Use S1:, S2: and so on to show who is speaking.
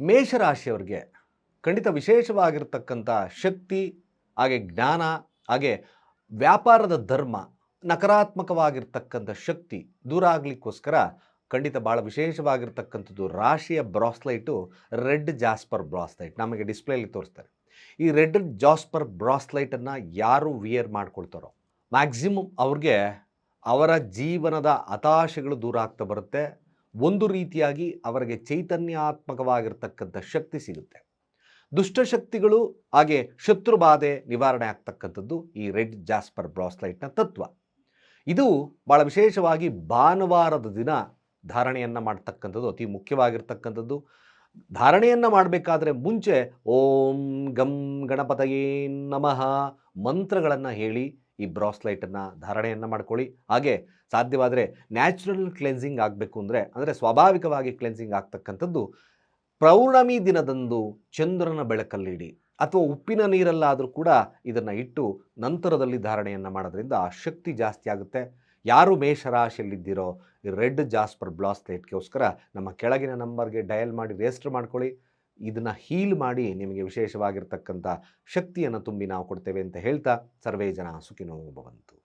S1: ಮೇಷರಾಶಿಯವರಿಗೆ ಖಂಡಿತ ವಿಶೇಷವಾಗಿರ್ತಕ್ಕಂಥ ಶಕ್ತಿ, ಹಾಗೆ ಜ್ಞಾನ, ಹಾಗೆ ವ್ಯಾಪಾರದ ಧರ್ಮ, ನಕಾರಾತ್ಮಕವಾಗಿರ್ತಕ್ಕಂಥ ಶಕ್ತಿ ದೂರ ಆಗಲಿಕ್ಕೋಸ್ಕರ ಖಂಡಿತ ಭಾಳ ವಿಶೇಷವಾಗಿರ್ತಕ್ಕಂಥದ್ದು ರಾಶಿಯ ಬ್ರಾಸ್ಲೈಟು ರೆಡ್ ಜಾಸ್ಪರ್ ಬ್ರಾಸ್ಲೈಟ್ ನಮಗೆ ಡಿಸ್ಪ್ಲೇಲಿ ತೋರಿಸ್ತಾರೆ. ಈ ರೆಡ್ ಜಾಸ್ಪರ್ ಬ್ರಾಸ್ಲೈಟನ್ನು ಯಾರು ವಿಯರ್ ಮಾಡ್ಕೊಳ್ತಾರೋ, ಮ್ಯಾಕ್ಸಿಮಮ್ ಅವ್ರಿಗೆ ಅವರ ಜೀವನದ ಹತಾಶೆಗಳು ದೂರ ಆಗ್ತಾ ಬರುತ್ತೆ. ಒಂದು ರೀತಿಯಾಗಿ ಅವರಿಗೆ ಚೈತನ್ಯಾತ್ಮಕವಾಗಿರ್ತಕ್ಕಂಥ ಶಕ್ತಿ ಸಿಗುತ್ತೆ. ದುಷ್ಟಶಕ್ತಿಗಳು ಹಾಗೆ ಶತ್ರು ಬಾಧೆ ನಿವಾರಣೆ ಆಗ್ತಕ್ಕಂಥದ್ದು ಈ ರೆಡ್ ಜಾಸ್ಪರ್ ಬ್ರಾಸ್ಲೈಟ್ನ ತತ್ವ. ಇದು ಭಾಳ ವಿಶೇಷವಾಗಿ ಭಾನುವಾರದ ದಿನ ಧಾರಣೆಯನ್ನು ಮಾಡ್ತಕ್ಕಂಥದ್ದು, ಅತಿ ಮುಖ್ಯವಾಗಿರ್ತಕ್ಕಂಥದ್ದು. ಧಾರಣೆಯನ್ನು ಮಾಡಬೇಕಾದ್ರೆ ಮುಂಚೆ ಓಂ ಗಂ ಗಣಪತಯೇ ನಮಃ ಮಂತ್ರಗಳನ್ನು ಹೇಳಿ ಈ ಬ್ರಾಸ್ಲೈಟನ್ನು ಧಾರಣೆಯನ್ನು ಮಾಡ್ಕೊಳ್ಳಿ. ಹಾಗೆ ಸಾಧ್ಯವಾದರೆ ನ್ಯಾಚುರಲ್ ಕ್ಲೆನ್ಸಿಂಗ್ ಆಗಬೇಕು ಅಂದರೆ ಅಂದರೆ ಸ್ವಾಭಾವಿಕವಾಗಿ ಕ್ಲೆನ್ಸಿಂಗ್ ಆಗ್ತಕ್ಕಂಥದ್ದು ಪೌರ್ಣಮಿ ದಿನದಂದು ಚಂದ್ರನ ಬೆಳಕಲ್ಲಿಡಿ ಅಥವಾ ಉಪ್ಪಿನ ನೀರಲ್ಲಾದರೂ ಕೂಡ ಇದನ್ನು ಇಟ್ಟು ನಂತರದಲ್ಲಿ ಧಾರಣೆಯನ್ನು ಮಾಡೋದ್ರಿಂದ ಆ ಶಕ್ತಿ ಜಾಸ್ತಿ ಆಗುತ್ತೆ. ಯಾರು ಮೇಷರಾಶಿಯಲ್ಲಿದ್ದೀರೋ ಈ ರೆಡ್ ಜಾಸ್ಪರ್ ಬ್ಲಾಸ್ಲೈಟ್ಗೋಸ್ಕರ ನಮ್ಮ ಕೆಳಗಿನ ನಂಬರ್ಗೆ ಡಯಲ್ ಮಾಡಿ ರಿಜಿಸ್ಟರ್ ಮಾಡ್ಕೊಳ್ಳಿ. ಇದನ್ನು ಹೀಲ್ ಮಾಡಿ ನಿಮಗೆ ವಿಶೇಷವಾಗಿರ್ತಕ್ಕಂಥ ಶಕ್ತಿಯನ್ನು ತುಂಬಿ ನಾವು ಕೊಡ್ತೇವೆ ಅಂತ ಹೇಳ್ತಾ ಸರ್ವೇ ಜನ ಸುಖಿನೋ ಭವಂತು